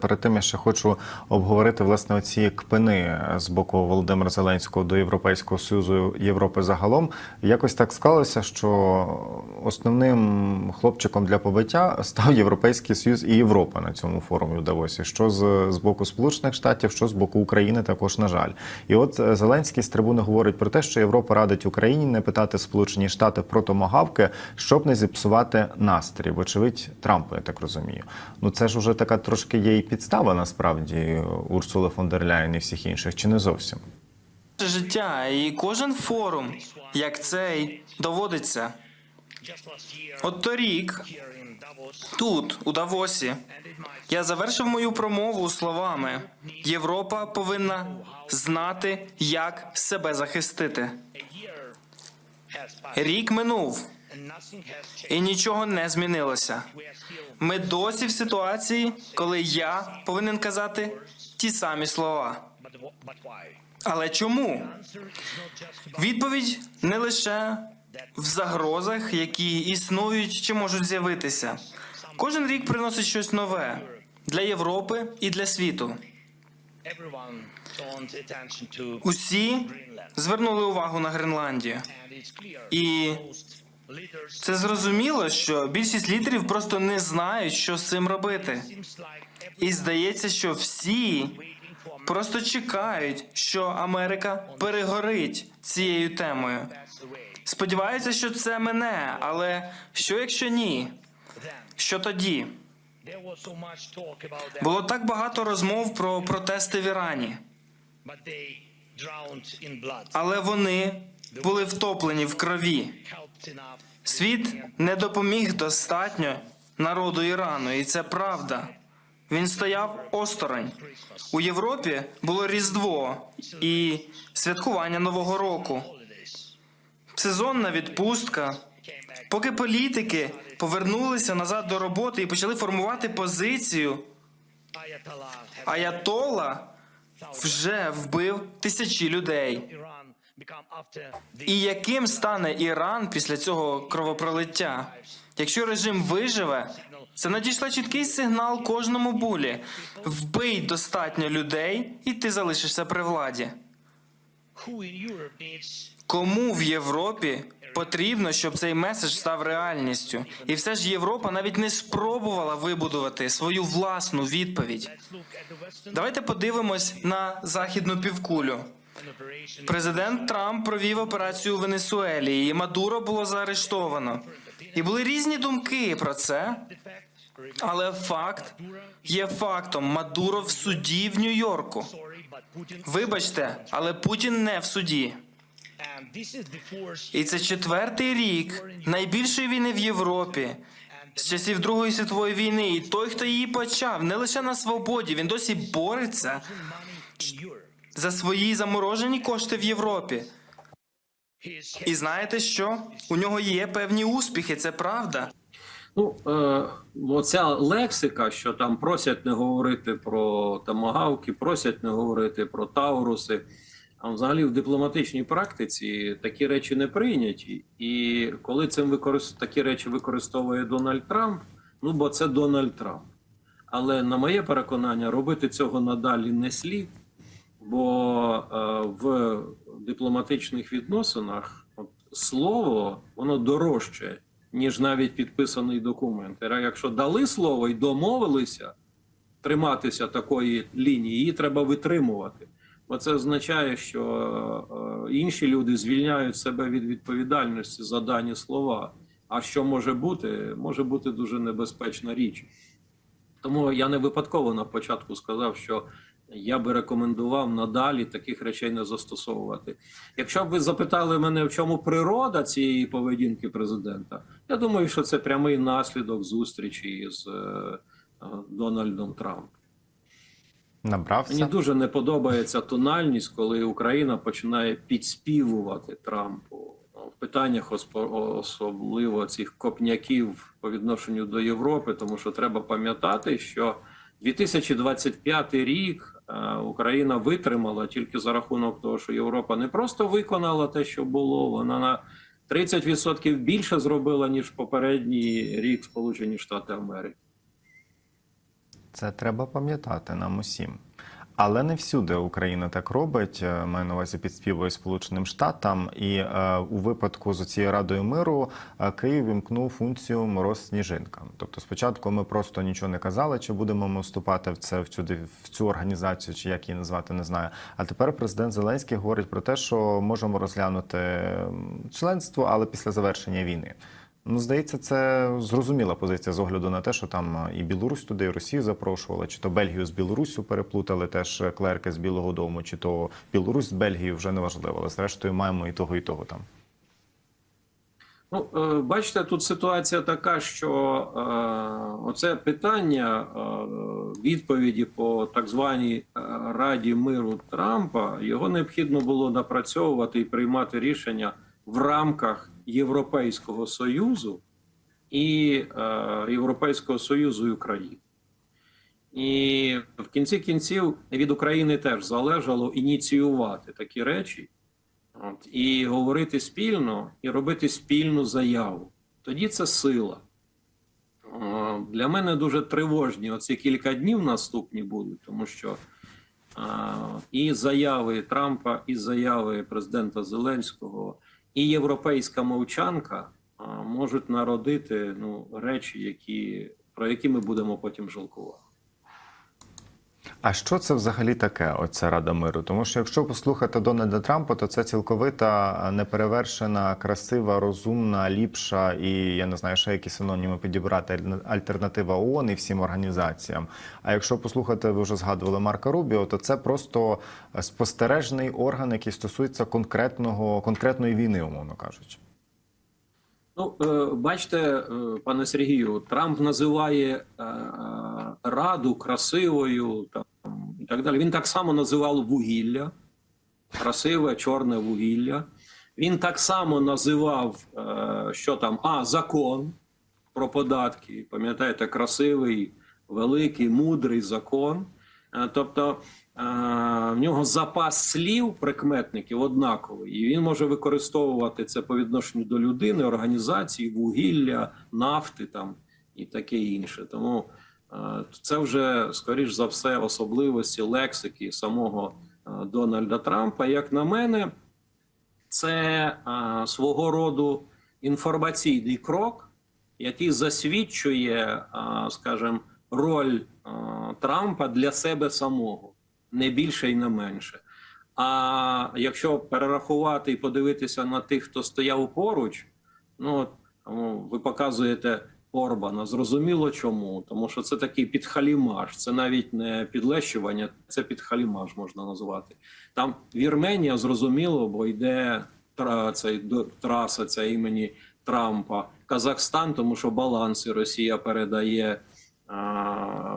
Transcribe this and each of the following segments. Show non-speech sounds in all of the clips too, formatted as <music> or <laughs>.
Перед тим я ще хочу обговорити власне оці кпини з боку Володимира Зеленського до Європейського союзу Європи загалом. Якось так склалося, що основним хлопчиком для побиття став Європейський Союз і Європа на цьому форумі в Давосі. Що з, з боку Сполучених Штатів, що з боку України, також на жаль. І от е, Зеленський з трибуни говорить про те, що Європа радить Україні не питати Сполучені Штати про томагавки, щоб не зіпсувати настрій. Вочевидь, Трампу, я так розумію. Ну це ж уже така трошки є і підстава насправді Урсули фон дер Ляєн і всіх інших, чи не зовсім? життя, і кожен форум, як цей, доводиться. От торік, тут, у Давосі, я завершив мою промову словами: Європа повинна знати, як себе захистити. Рік минув, і нічого не змінилося. Ми досі в ситуації, коли я повинен казати ті самі слова. Але чому? Відповідь не лише в загрозах, які існують чи можуть з'явитися. Кожен рік приносить щось нове для Європи і для світу. Усі звернули увагу на Гренландію, і це зрозуміло, що більшість лідерів просто не знають, що з цим робити. І здається, що всі просто чекають, що Америка перегорить цією темою. Сподіваються, що це мене, але що якщо ні? Що тоді? Було так багато розмов про протести в Ірані, але вони були втоплені в крові. Світ не допоміг достатньо народу Ірану, і це правда. Він стояв осторонь. У Європі було Різдво і святкування Нового року, сезонна відпустка. Поки політики повернулися назад до роботи і почали формувати позицію, Аятолла вже вбив тисячі людей. І яким стане Іран після цього кровопролиття? Якщо режим виживе, це надійшла чіткий сигнал кожному булі: вбий достатньо людей, і ти залишишся при владі. Кому в Європі потрібно, щоб цей меседж став реальністю? І все ж Європа навіть не спробувала вибудувати свою власну відповідь. Давайте подивимось на західну півкулю. Президент Трамп провів операцію у Венесуелі, і Мадуро було заарештовано. І були різні думки про це. Але факт є фактом. Мадуро в суді в Нью-Йорку. Вибачте, але Путін не в суді. І це четвертий рік найбільшої війни в Європі з часів Другої світової війни. І той, хто її почав, не лише на свободі, він досі бореться за свої заморожені кошти в Європі. І знаєте що? У нього є певні успіхи, це правда. Ну, е, оця лексика, що там просять не говорити про тамагавки, просять не говорити про тауруси. А взагалі в дипломатичній практиці такі речі не прийняті. І коли цим використ... такі речі використовує Дональд Трамп, ну бо це Дональд Трамп. Але на моє переконання, робити цього надалі не слід, бо е, в дипломатичних відносинах слово воно дорожче, ніж навіть підписаний документ. І Якщо дали слово і домовилися триматися такої лінії, її треба витримувати. Бо це означає, що е, інші люди звільняють себе від відповідальності за дані слова. А що може бути? Може бути дуже небезпечна річ. Тому я не випадково на початку сказав, що я би рекомендував надалі таких речей не застосовувати. Якщо б ви запитали мене, в чому природа цієї поведінки президента, я думаю, що це прямий наслідок зустрічі з е, е, Дональдом Трампом. Набрався. Мені дуже не подобається тональність, коли Україна починає підспівувати Трампу Ну, в питаннях особливо цих копняків по відношенню до Європи, тому що треба пам'ятати, що 2025 рік Україна витримала тільки за рахунок того, що Європа не просто виконала те, що було, вона на 30% більше зробила ніж попередній рік Сполучені Штати Америки. Це треба пам'ятати нам усім. Але не всюди Україна так робить. е, Маю на увазі підспівує Сполученим Штатам. І е, у випадку з цією радою миру е, Київ вімкнув функцію мороз сніжинка. Тобто, спочатку ми просто нічого не казали, чи будемо ми вступати в це в цю в цю організацію, чи як її назвати, не знаю. А тепер президент Зеленський говорить про те, що можемо розглянути членство, але після завершення війни. Ну, здається, це зрозуміла позиція з огляду на те, що там е, і Білорусь туди, і Росію запрошували, чи то Бельгію з Білоруссю переплутали теж е, клерки з Білого Дому, чи то Білорусь з Бельгією вже не важливо. Але зрештою маємо і того, і того там. Ну, е, бачите, тут ситуація така, що е, оце питання е, відповіді по так званій Раді миру Трампа його необхідно було напрацьовувати і приймати рішення в рамках Європейського Союзу і е, Європейського Союзу і України. І в кінці кінців від України теж залежало ініціювати такі речі. От, і говорити спільно, і робити спільну заяву. Тоді це сила. Для мене дуже тривожні оці кілька днів наступні будуть, тому що е, і заяви Трампа, і заяви президента Зеленського, і європейська мовчанка можуть народити ну, речі, які, про які ми будемо потім жалкувати. А що це взагалі таке? Оця Рада миру? Тому що якщо послухати Дональда Трампа, то це цілковита неперевершена, красива, розумна, ліпша і я не знаю, ще які синоніми підібрати альтернатива ООН і всім організаціям. А якщо послухати, ви вже згадували Марка Рубіо, то це просто спостережний орган, який стосується конкретного конкретної війни, умовно кажучи. Ну, е, бачите, е, пане Сергію, Трамп називає е, раду красивою так далі. Він так само називав вугілля, красиве чорне вугілля. Він так само називав, е, що там, а, закон про податки. Пам'ятаєте, красивий, великий, мудрий закон. Е, Тобто е, в нього запас слів прикметників однаковий, і він може використовувати це по відношенню до людини, організації, вугілля, нафти там і таке інше. Тому це вже скоріш за все особливості лексики самого е, Дональда Трампа. Як на мене, це е, свого роду інформаційний крок, який засвідчує, е, скажімо, роль е, Трампа для себе самого, не більше і не менше. А якщо перерахувати і подивитися на тих, хто стояв поруч, ну, ви показуєте Орбана. Зрозуміло чому, тому що це такий підхалімаж, це навіть не підлещування, це підхалімаж можна назвати. Там Вірменія зрозуміло, бо йде цей, траса ця імені Трампа. Казахстан, тому що баланси Росія передає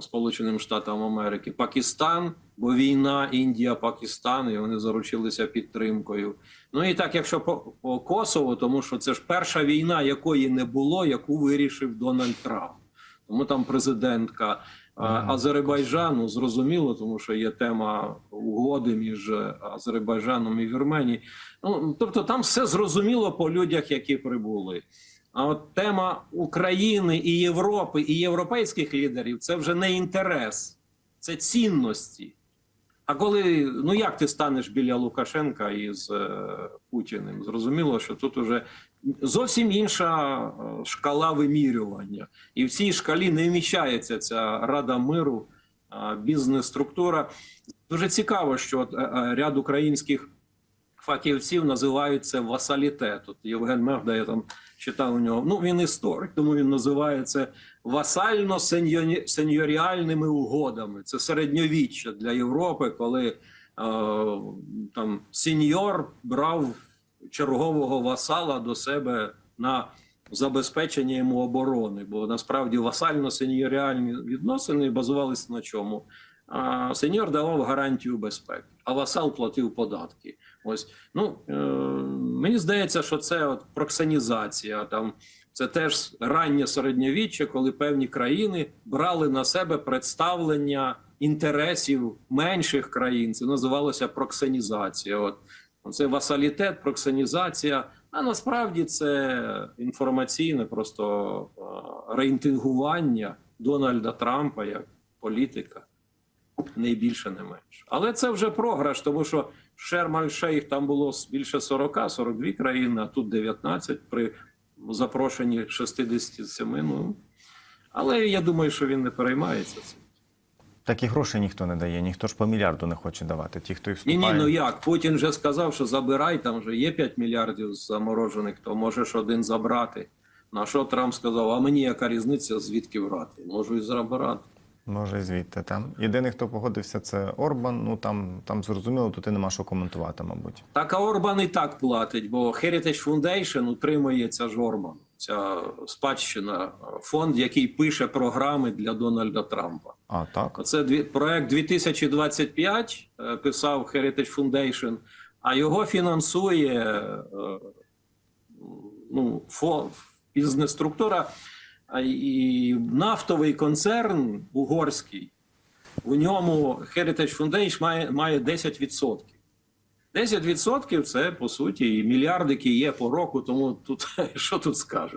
Сполученим Штатам Америки, Пакистан, бо війна, Індія, Пакистан, і вони заручилися підтримкою. Ну і так, якщо по, по Косово, тому що це ж перша війна, якої не було, яку вирішив Дональд Трамп. Тому там президентка Ага. Азербайджану зрозуміло, тому що є тема угоди між е, Азербайджаном і Вірменією. Ну тобто, там все зрозуміло по людях, які прибули. А от тема України і Європи і європейських лідерів це вже не інтерес, це цінності. А коли ну як ти станеш біля Лукашенка із е, Путіним? Зрозуміло, що тут уже зовсім інша е, шкала вимірювання, і в цій шкалі не вміщається ця Рада миру, е, бізнес-структура. Дуже цікаво, що е, ряд українських фахівців називають це васалітет. От Євген Мегда, я там читав у нього. Ну він історик, тому він називає це васально-сеньоріальними угодами. Це середньовіччя для Європи, коли е, там сеньор брав чергового васала до себе на забезпечення йому оборони, бо насправді васально-сеньоріальні відносини базувалися на чому? Сеньор давав гарантію безпеки, а васал платив податки. Ось ну е, мені здається, що це от проксанізація. Там це теж раннє середньовіччя, коли певні країни брали на себе представлення інтересів менших країн. Це називалося проксанізація. От це васалітет, проксанізація. А насправді це інформаційне просто е, рейтингування Дональда Трампа як політика. Не більше, не менше. Але це вже програш, тому що Шермаль Шейх там було більше 40, 42 країни, а тут 19 при запрошенні 67. Ну, але я думаю, що він не переймається цим. Так і грошей ніхто не дає, ніхто ж по мільярду не хоче давати. Ті, хто і Ні, ні, ну як? Путін вже сказав, що забирай, там вже є 5 мільярдів заморожених, то можеш один забрати. На що Трамп сказав, а мені яка різниця, звідки брати? Можу і забирати. Може, звідти там. Єдиний, хто погодився, це Орбан. Ну там, там зрозуміло, тут і нема що коментувати, мабуть. Так, а Орбан і так платить, бо Heritage Foundation утримує ця ж Орбан, ця спадщина, фонд, який пише програми для Дональда Трампа. А, так. Оце дві- проект 2025 е, писав Heritage Foundation, а його фінансує е, ну, фо, бізнес-структура а і нафтовий концерн угорський. У ньому Heritage Foundation має, має 10%. 10% це по суті мільярдики є по року, тому тут <laughs> що тут скажеш?